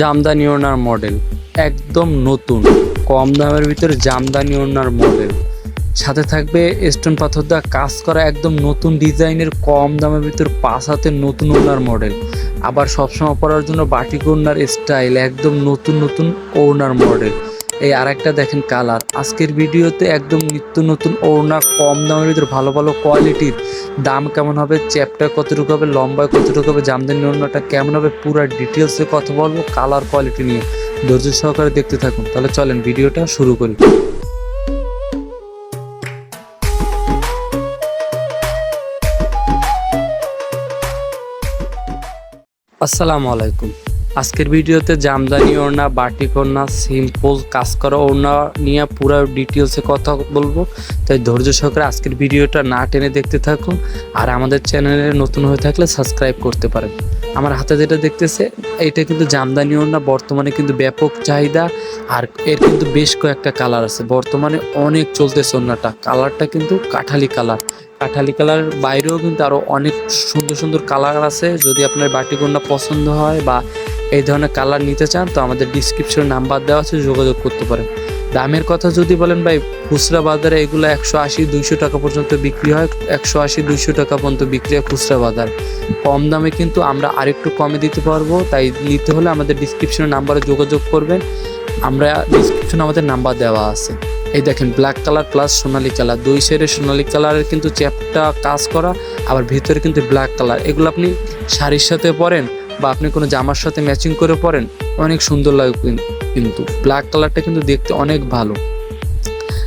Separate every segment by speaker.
Speaker 1: জামদানি ওনার model একদম নতুন, কম দামের ভিতরে জামদানি ওনার মডেল সাথে থাকবে স্টোন পাথর দেওয়া কাজ করা একদম নতুন ডিজাইনের, কম দামের ভিতর পাঁচ হাতে নতুন ওনার মডেল আবার সবসময় পরার জন্য বাটিক ওনার স্টাইল একদম নতুন নতুন ওনার মডেল এই আরেকটা দেখেন কালার আজকের ভিডিওতে একদম নিত্য নতুন ওড়না কম দামের ভিতরে ভালো ভালো কোয়ালিটির দাম কেমন হবে চ্যাপটা কতটুকু হবে লম্বায় কতটুকু হবে, জামদানি ওড়নাটা কেমন হবে, পুরো ডিটেলসে কথা বলব কালার কোয়ালিটি নিয়ে। ধৈর্য সহকারে দেখতে থাকুন। তাহলে চলেন ভিডিওটা শুরু করি। আসসালামু আলাইকুম। আজকের ভিডিওতে জামদানি ওড়না বাটিক ওড়না সিম্পল কাজ করা ওড়না নিয়ে পুরো ডিটেলসে কথা বলব। তাই ধৈর্য সহকারে আজকের ভিডিওটা না টেনে দেখতে থাকুন আর আমাদের চ্যানেলে নতুন হয়ে থাকলে সাবস্ক্রাইব করতে পারেন। আমার হাতে যেটা দেখতেছে, এটা কিন্তু জামদানি ওড়না, বর্তমানে কিন্তু ব্যাপক চাহিদা। আর এর কিন্তু বেশ কয়েকটা কালার আছে। বর্তমানে অনেক চলতেছে ওড়নাটা। কালারটা কিন্তু কাঠালি কালার। কাঠালি কালার বাইরেও কিন্তু আরও অনেক সুন্দর সুন্দর কালার আছে। যদি আপনার বাটিক ওড়না পছন্দ হয় বা এই ধরনের কালার নিতে চান, তো আমাদের ডিসক্রিপশনে নাম্বার দেওয়া আছে, যোগাযোগ করতে পারেন। দামের কথা যদি বলেন ভাই, খুচরা বাজারে এগুলো একশো আশি, দুইশো টাকা পর্যন্ত বিক্রি হয়, একশো আশি, দুইশো টাকা পর্যন্ত বিক্রি হয় খুচরা বাজার। কম দামে কিন্তু আমরা আরেকটু কমে দিতে পারব, তাই নিতে হলে আমাদের ডিসক্রিপশনে নাম্বারে যোগাযোগ করবেন। আমরা ডিসক্রিপশনে আমাদের নাম্বার দেওয়া আছে। এই দেখেন ব্ল্যাক কালার প্লাস সোনালি কালার দুই সাইডে সোনালি কালারের কিন্তু চ্যাপটা কাজ করা, আবার ভিতরে কিন্তু ব্ল্যাক কালার এগুলো আপনি শাড়ির সাথে পরেন বা আপনি কোনো জামার সাথে ম্যাচিং করে পরেন, অনেক সুন্দর লাগে কিন- কিন্তু ব্ল্যাক কালারটা কিন্তু দেখতে অনেক ভালো।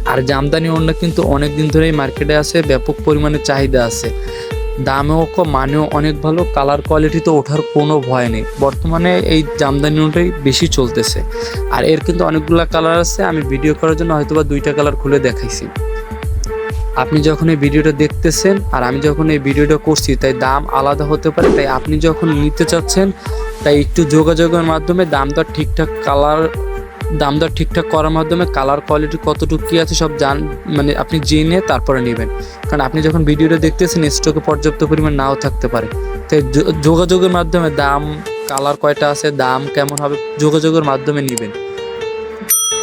Speaker 1: আর জামদানি ওড়না কিন্তু অনেক দিন ধরেই মার্কেটে আছে, ব্যাপক পরিমাণে চাহিদা আছে। দামেও কম মানেও অনেক ভালো কালার কোয়ালিটি তো ওঠার কোনো ভয় নেই। বর্তমানে এই জামদানি ওটাই বেশি চলতেছে। আর এর কিন্তু অনেকগুলো কালার আছে, আমি ভিডিও করার জন্য হয়তোবা দুইটা কালার খুলে দেখাইছি। আপনি যখন এই ভিডিওটা দেখতেছেন আর আমি যখন এই ভিডিওটা করছি, তাই দাম আলাদা হতে পারে। তাই আপনি যখন নিতে চাচ্ছেন, তাই একটু যোগাযোগের মাধ্যমে দাম দর ঠিকঠাক কালার দাম দর ঠিকঠাক করার মাধ্যমে কালার কোয়ালিটি কতটুকু কী আছে সব জান মানে আপনি জেনে তারপরে নেবেন। কারণ আপনি যখন ভিডিওটা দেখতেছেন স্টকে পর্যাপ্ত পরিমাণ নাও থাকতে পারে। তাই যোগাযোগের মাধ্যমে দাম কালার কয়টা আছে, দাম কেমন হবে, যোগাযোগের মাধ্যমে নেবেন।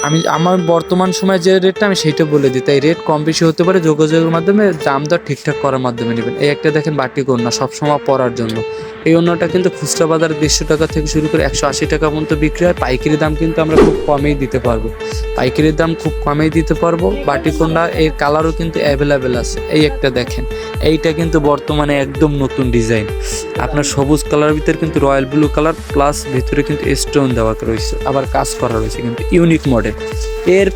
Speaker 1: আমি, আমার বর্তমান সময় যে রেটটা আমি সেইটা বলে দিই। তাই রেট কম বেশি হতে পারে যোগাযোগের মাধ্যমে দাম দর ঠিকঠাক করার মাধ্যমে নেবেন। এই একটা দেখেন বাটিক ওড়না সবসময় পরার জন্য। এই অন্যটা কিন্তু খুচরা বাজারে দেড়শো টাকা থেকে শুরু করে একশো আশি টাকা পর্যন্ত বিক্রি হয়। পাইকারি দাম কিন্তু আমরা খুব কমেই দিতে পারব। পাইকারির দাম খুব কমেই দিতে পারব। বাটিক ওড়না এর কালারও কিন্তু অ্যাভেলেবেল আছে। এই একটা দেখেন। এইটা কিন্তু বর্তমানে একদম নতুন ডিজাইন আপনার সবুজ কালারের ভিতরে কিন্তু রয়্যাল ব্লু কালার প্লাস ভিতরে কিন্তু স্টোন দেওয়া রয়েছে। আবার কাজ করা রয়েছে কিন্তু ইউনিক মডেল এর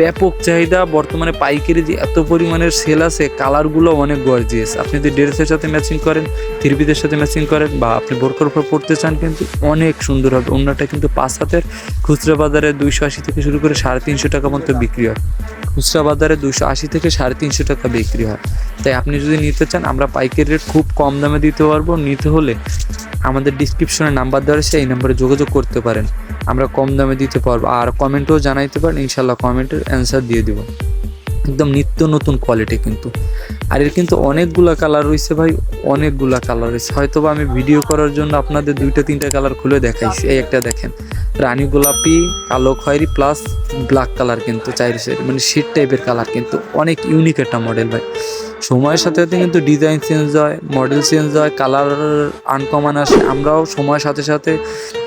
Speaker 1: ব্যাপক চাহিদা বর্তমানে পাইকারি যে এত পরিমাণের সেল আছে কালারগুলো অনেক গর্জিয়াস আপনি যদি ড্রেসের সাথে ম্যাচিং করেন থ্রিপিদের সাথে ম্যাচিং করেন, বা আপনি বোরকার উপর পড়তে চান, কিন্তু অনেক সুন্দর হবে। অন্যটা কিন্তু পাঁচ হাতের। খুচরা বাজারে দুইশো আশি থেকে শুরু করে সাড়ে তিনশো টাকা পর্যন্ত বিক্রি হয়। খুচরা বাজারে দুশো আশি থেকে সাড়ে তিনশো টাকা বিক্রি হয়। তাই আপনি যদি নিতে চান, আমরা পাইকারি রেট খুব কম দামে দিতে পারব। নিতে হলে আমাদের ডিসক্রিপশনে নাম্বার দেওয়া আছে এই নাম্বারে যোগাযোগ করতে পারেন। আমরা কম দামে দিতে পারব। আর কমেন্টও জানাইতে পারেন ইনশাল্লাহ কমেন্টের অ্যান্সার দিয়ে দিব। একদম নিত্য নতুন কোয়ালিটি কিন্তু। আর এর কিন্তু অনেকগুলা কালার রয়েছে ভাই, অনেকগুলা কালার রয়েছে। হয়তো আমি ভিডিও করার জন্য আপনাদের দুইটা, তিনটা কালার খুলে দেখাইছি। এই একটা দেখেন, রানী গোলাপি, কালো খয়েরি প্লাস ব্ল্যাক কালার কিন্তু চাইর সাইড মানে শেড টাইপের কালার কিন্তু। অনেক ইউনিক একটা মডেল ভাই। সময়ের সাথে সাথে কিন্তু ডিজাইন চেঞ্জ হয় মডেল চেঞ্জ হয় কালার আনকমন আসে। আমরাও সময়ের সাথে সাথে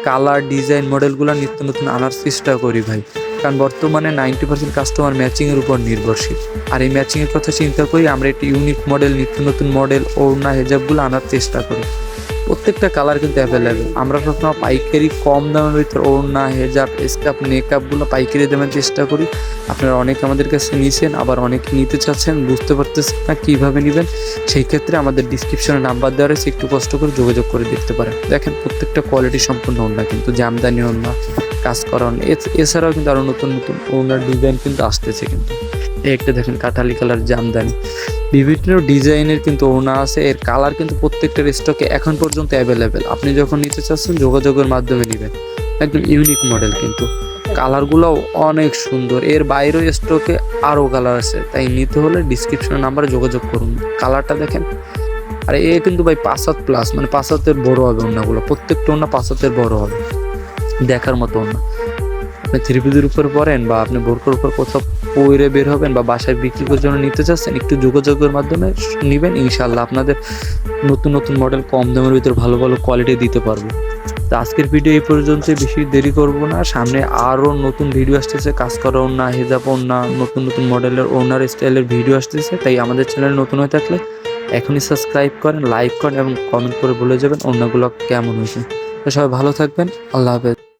Speaker 1: কালার ডিজাইন মডেলগুলো নিত্য নতুন আনার চেষ্টা করি ভাই। কারণ বর্তমানে নাইনটি পার্সেন্ট কাস্টমার ম্যাচিংয়ের উপর নির্ভরশীল। আর এই ম্যাচিংয়ের কথা চিন্তা করি আমরা একটি ইউনিক মডেল নিত্য নতুন মডেল ওড়না হেজাবগুলো আনার চেষ্টা করি। প্রত্যেকটা কালার কিন্তু অ্যাভেলেবেল আমরা সবসময় পাইকারি কম দামের ভিতর ওড়না, হেজাব স্কাপ মেকআপগুলো পাইকারি দামের চেষ্টা করি। আপনারা অনেক আমাদের কাছে নিয়েছেন আবার অনেক নিতে চাচ্ছেন, বুঝতে পারতেছেন না কীভাবে নেবেন। সেই ক্ষেত্রে আমাদের ডিসক্রিপশনে নাম্বার দেওয়া রয়েছে, একটু কষ্ট করে যোগাযোগ করে দেখতে পারেন। দেখেন, প্রত্যেকটা কোয়ালিটি সম্পূর্ণ ওড়না কিন্তু, জামদানি ওড়না কাজ করান এছাড়াও কিন্তু আরও নতুন নতুন ওড়নার ডিজাইন কিন্তু আসতেছে কিন্তু। একটা দেখেন কাঠালি কালার জামদানি। বিভিন্ন ডিজাইনের কিন্তু ওনা আছে, এর কালার কিন্তু প্রত্যেকটার স্টকে এখন পর্যন্ত অ্যাভেলেবেল আপনি যখন নিতে চাচ্ছেন, যোগাযোগের মাধ্যমে নেবেন। একদম ইউনিক মডেল কিন্তু। কালারগুলো অনেক সুন্দর। এর বাইরেও স্টকে আরও কালার আছে। তাই নিতে হলে ডিসক্রিপশন নাম্বারে যোগাযোগ করুন। কালারটা দেখেন। আর এ কিন্তু ভাই পাঁচ হাত প্লাস মানে পাঁচ হাতের বড় হবে ওনাগুলো প্রত্যেকটা ওনা পাঁচ হাতের বড় হবে। দেখার মতো না আপনি থ্রি পিসের উপর পড়েন বা আপনি বোরকার উপর কোথাও পরে বের হবেন বা বাসায় বিক্রি করার জন্য নিতে চাচ্ছেন, একটু যোগাযোগের মাধ্যমে নেবেন ইনশাল্লাহ আপনাদের নতুন নতুন মডেল কম দামের ভিতরে ভালো ভালো কোয়ালিটি দিতে পারব। তো আজকের ভিডিও এই পর্যন্ত বেশি দেরি করব না। সামনে আরও নতুন ভিডিও আসতেছে, কাজ করা ওনা হেজাব ওনা নতুন নতুন মডেলের ওনার স্টাইলের ভিডিও আসতেছে। তাই আমাদের চ্যানেল নতুন হয়ে থাকলে এখনই সাবস্ক্রাইব করেন লাইক করেন এবং কমেন্ট করে বলে যাবেন অন্যগুলো কেমন হয়েছে। তো সবাই ভালো থাকবেন, আল্লাহ হাফেজ।